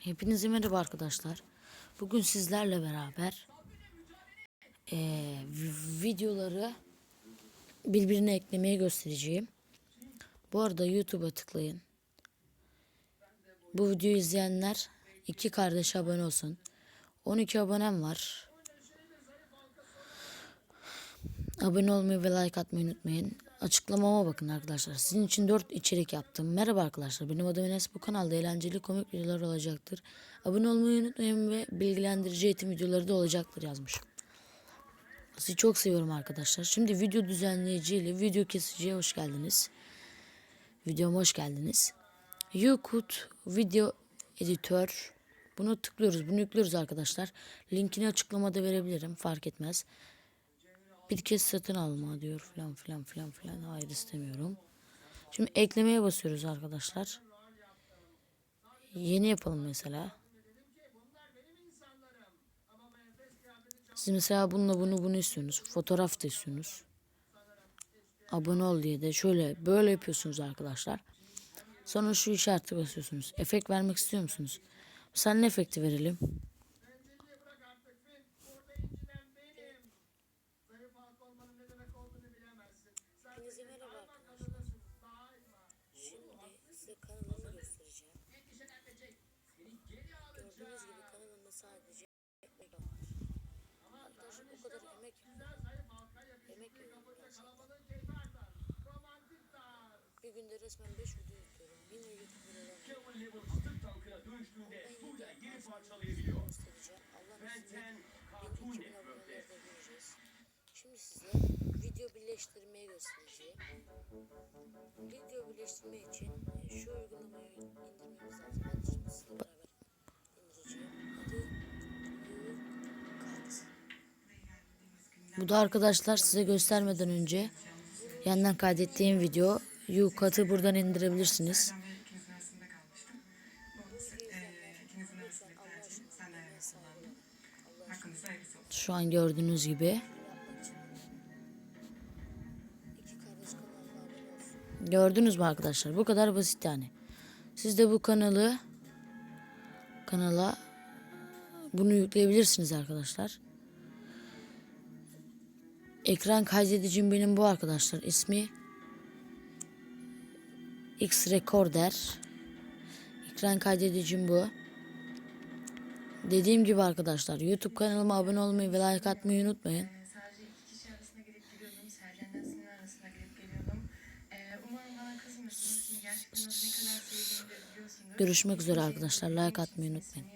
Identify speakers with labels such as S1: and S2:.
S1: Hepinize merhaba arkadaşlar. Bugün sizlerle beraber vi- videoları birbirine eklemeye göstereceğim. Bu arada YouTube'a tıklayın. Bu videoyu izleyenler iki kardeş abone olsun. 12 abonem var. Abone olmayı ve like atmayı unutmayın. Açıklamama bakın arkadaşlar. Sizin için 4 içerik yaptım. Merhaba arkadaşlar. Benim adım Enes. Bu kanalda eğlenceli komik videolar olacaktır. Abone olmayı unutmayın ve bilgilendirici eğitim videoları da olacaktır yazmışım. Sizi çok seviyorum arkadaşlar. Şimdi video düzenleyici ile video kesiciye hoş geldiniz. Videoma hoş geldiniz. Youtube video editör. Bunu tıklıyoruz. Bunu yüklüyoruz arkadaşlar. Linkini açıklamada verebilirim. Fark etmez. Bir kez satın alma diyor filan filan filan filan. Hayır istemiyorum. Şimdi eklemeye basıyoruz arkadaşlar. Yeni yapalım mesela. Siz mesela bununla bunu bunu istiyorsunuz. Fotoğraf da istiyorsunuz. Abone ol diye de şöyle böyle yapıyorsunuz arkadaşlar. Sonra şu işareti basıyorsunuz. Efekt vermek istiyor musunuz? Mesela ne efekti verelim? Hepinize merhaba arkadaşlar. Şimdi size kanalımı göstereceğim. Gördüğünüz gibi kanalımda sadece ekmek var. Arkadaşlar o kadar emek emek. Bir günde resmen 5 video yüklüyorum. Yine YouTube'da göstereceğim. Allah'ın izniyle 1000 aboneleri de göreceğiz. Şimdi size video birleştirmeyi göstereceğim. Video birleştirme için e, şu uygulamayı indirmemiz lazım. Ben şimdi sizinle beraber indireceğim. Adı. Bu da arkadaşlar size göstermeden önce yandan kaydettiğim video YouCut'ı buradan indirebilirsiniz.
S2: Ben böyle ikinizin arasında
S1: Gördünüz mü arkadaşlar? Bu kadar basit yani. Siz de bu kanalı kanala bunu yükleyebilirsiniz arkadaşlar. Ekran kaydedicim benim bu arkadaşlar. İsmi X Recorder. Ekran kaydedicim bu. Dediğim gibi arkadaşlar YouTube kanalıma abone olmayı ve like atmayı unutmayın. Görüşmek üzere arkadaşlar. Like atmayı unutmayın.